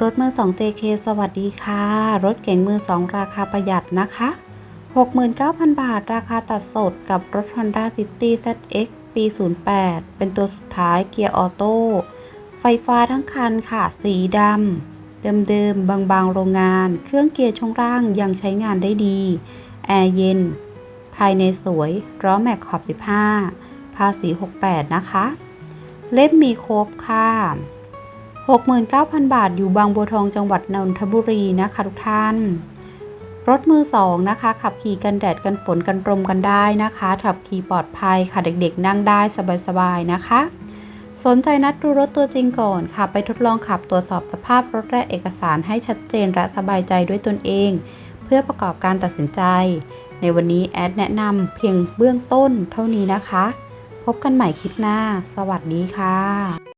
รถมือ2 JK สวัสดีค่ะ รถเก๋งมือ2ราคาประหยัดนะคะ 69,000 บาท ราคาตัดสดกับรถ Honda City ZX ปี 08 เป็นตัวสุดท้ายเกียร์ออโต้ ไฟฟ้าทั้งคันค่ะ สีดำ เดิมๆ บางๆ โรงงาน เครื่องเกียร์ช่วงล่างยังใช้งานได้ดี แอร์เย็น ภายในสวย ล้อแม็กขอบ 15 ภาษี 68 นะคะ เล่มมีครบค่ะ 69,000 บาทอยู่บางบัวทองจังหวัดนนทบุรีนะคะทุกท่าน รถมือสองนะคะ ขับขี่กันแดดกันฝนกันลมกันได้นะคะขับขี่ปลอดภัยค่ะเด็กๆ นั่งได้สบายๆนะคะ สนใจนัดดูรถตัวจริงก่อนค่ะ ไปทดลองขับตรวจสอบสภาพรถและเอกสารให้ชัดเจนและสบายใจด้วยตนเอง เพื่อประกอบการตัดสินใจ ในวันนี้แอดแนะนำเพียงเบื้องต้นเท่านี้นะคะ พบกันใหม่คลิปหน้า สวัสดีค่ะ